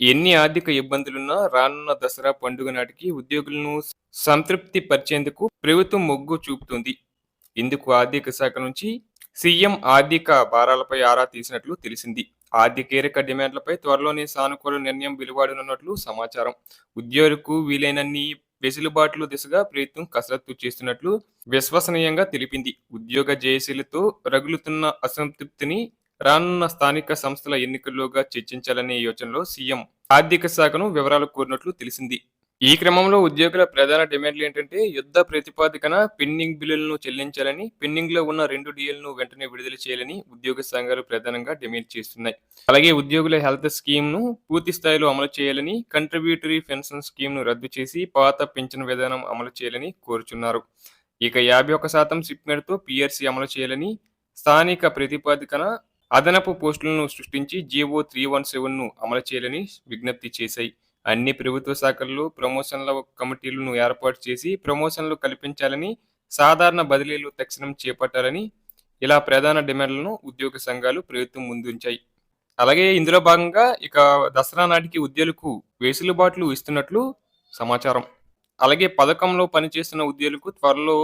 ఎన్ని ఆర్థిక ఇబ్బందులున్నా రానున్న దసరా పండుగ నాటికి ఉద్యోగులను సంతృప్తి పరిచేందుకు ప్రభుత్వం మొగ్గు చూపుతుంది. ఇందుకు ఆర్థిక శాఖ నుంచి సీఎం ఆర్థిక భారాలపై ఆరా తీసినట్లు తెలిసింది. ఆర్థికేరక డిమాండ్లపై త్వరలోనే సానుకూల నిర్ణయం వెలువడనున్నట్లు సమాచారం. ఉద్యోగులకు వీలైనన్ని వెసులుబాట్లు దిశగా ప్రభుత్వం కసరత్తు చేస్తున్నట్లు విశ్వసనీయంగా తెలిపింది. ఉద్యోగ జేఏసీలతో రగులుతున్న అసంతృప్తిని రానున్న స్థానిక సంస్థల ఎన్నికల్లోగా చర్చించాలనే యోచనలో సీఎం ఆర్థిక శాఖను వివరాలు కోరినట్లు తెలిసింది. ఈ క్రమంలో ఉద్యోగుల ప్రధాన డిమాండ్లు ఏంటంటే యుద్ధ ప్రతిపాదికన పెండింగ్ బిల్లులను చెల్లించాలని పెండింగ్లో ఉన్న రెండు డిఎల్ను వెంటనే విడుదల చేయాలని ఉద్యోగ సంఘాలు ప్రధానంగా డిమాండ్ చేస్తున్నాయి. అలాగే ఉద్యోగుల హెల్త్ స్కీమ్ను పూర్తి స్థాయిలో అమలు చేయాలని కంట్రిబ్యూటరీ పెన్షన్ స్కీమ్ను రద్దు చేసి పాత పెన్షన్ విధానం అమలు చేయాలని కోరుచున్నారు. ఇక యాభై ఒక్క శాతం సిప్మెడ్తో పిఆర్సీ అమలు చేయాలని స్థానిక ప్రతిపాదికన అదనపు పోస్టులను సృష్టించి జీవో త్రీ వన్ సెవెన్ను అమలు చేయాలని విజ్ఞప్తి చేశాయి. అన్ని ప్రభుత్వ శాఖల్లో ప్రమోషన్ల కమిటీలను ఏర్పాటు చేసి ప్రమోషన్లు కల్పించాలని సాధారణ బదిలీలు తక్షణం చేపట్టాలని ఇలా ప్రధాన డిమాండ్లను ఉద్యోగ సంఘాలు ప్రభుత్వం ముందుంచాయి. అలాగే ఇందులో భాగంగా ఇక దసరా నాటికి ఉద్యోగులకు వెసులుబాట్లు ఇస్తున్నట్లు సమాచారం. అలాగే పథకంలో పనిచేస్తున్న ఉద్యోగులకు త్వరలో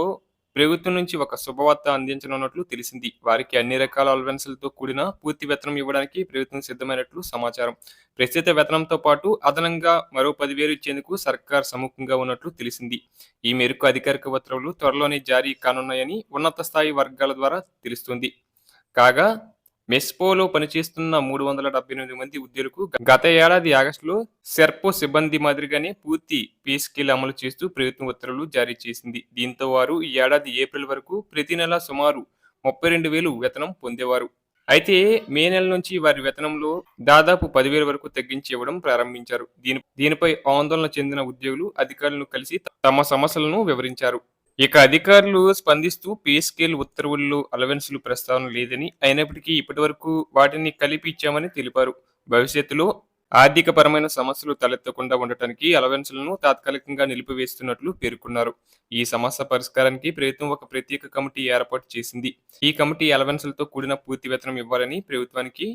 ప్రభుత్వం నుంచి ఒక శుభవార్త అందించనున్నట్లు తెలిసింది. వారికి అన్ని రకాల అలవెన్సులతో కూడిన పూర్తి వేతనం ఇవ్వడానికి ప్రభుత్వం సిద్ధమైనట్లు సమాచారం. ప్రస్తుత వేతనంతో పాటు అదనంగా మరో పదివేలు ఇచ్చేందుకు సర్కార్ సముఖంగా ఉన్నట్లు తెలిసింది. ఈ మేరకు అధికారిక ఉత్తర్వులు త్వరలోనే జారీ కానున్నాయని ఉన్నత స్థాయి వర్గాల ద్వారా తెలుస్తుంది. కాగా మెస్పోలో పనిచేస్తున్న మూడు వందల డెబ్బై ఎనిమిది మంది ఉద్యోగులకు గత ఏడాది ఆగస్టులో సెర్పో సిబ్బంది మాదిరిగానే పూర్తి పే స్కేల్ అమలు చేస్తూ ప్రభుత్వం ఉత్తర్వులు జారీ చేసింది. దీంతో వారు ఈ ఏడాది ఏప్రిల్ వరకు ప్రతి నెల సుమారు ముప్పై రెండు వేలు వేతనం పొందేవారు. అయితే మే నెల నుంచి వారి వేతనంలో దాదాపు పదివేల వరకు తగ్గించి ఇవ్వడం ప్రారంభించారు. దీని దీనిపై ఆందోళన చెందిన ఉద్యోగులు అధికారులను కలిసి తమ సమస్యలను వివరించారు. ఇక అధికారులు స్పందిస్తూ పే స్కేల్ ఉత్తర్వుల్లో అలవెన్సులు ప్రస్తావన లేదని అయినప్పటికీ ఇప్పటి వరకు వాటిని కలిపి ఇచ్చామని తెలిపారు. భవిష్యత్తులో ఆర్థిక పరమైన సమస్యలు తలెత్తకుండా ఉండటానికి అలవెన్సులను తాత్కాలికంగా నిలిపివేస్తున్నట్లు పేర్కొన్నారు. ఈ సమస్య పరిష్కారానికి ప్రభుత్వం ఒక ప్రత్యేక కమిటీ ఏర్పాటు చేసింది. ఈ కమిటీ అలవెన్సులతో కూడిన పూర్తి వేతనం ఇవ్వాలని ప్రభుత్వానికి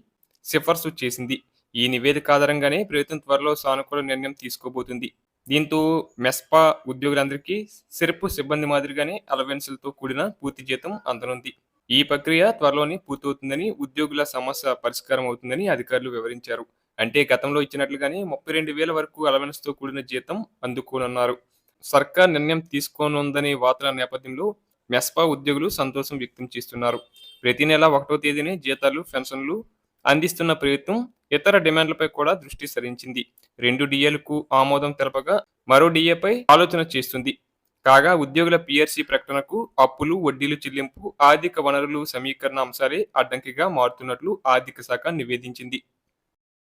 సిఫార్సు చేసింది. ఈ నివేదిక ఆధారంగానే ప్రభుత్వం త్వరలో సానుకూల నిర్ణయం తీసుకోబోతుంది. దీంతో మెస్పా ఉద్యోగులందరికీ సిరపు సిబ్బంది మాదిరిగానే అలవెన్సులతో కూడిన పూర్తి జీతం అందనుంది. ఈ ప్రక్రియ త్వరలోనే పూర్తవుతుందని ఉద్యోగుల సమస్య పరిష్కారం అవుతుందని అధికారులు వివరించారు. అంటే గతంలో ఇచ్చినట్లుగానే ముప్పై రెండు వేల వరకు అలవెన్స్తో కూడిన జీతం అందుకోనున్నారు. సర్కార్ నిర్ణయం తీసుకోనుందనే వార్తల నేపథ్యంలో మెస్పా ఉద్యోగులు సంతోషం వ్యక్తం చేస్తున్నారు. ప్రతి నెల ఒకటో తేదీనే జీతాలు పెన్షన్లు అందిస్తున్న ప్రభుత్వం ఇతర డిమాండ్లపై కూడా దృష్టి సారించింది. రెండు డిఏలకు ఆమోదం తెలపగా మరో డిఏపై ఆలోచన చేస్తుంది. కాగా ఉద్యోగుల పిఆర్సీ ప్రకటనకు అప్పులు వడ్డీలు చెల్లింపు ఆర్థిక వనరులు సమీకరణ అంశాలే అడ్డంకిగా మారుతున్నట్లు ఆర్థిక శాఖ నివేదించింది.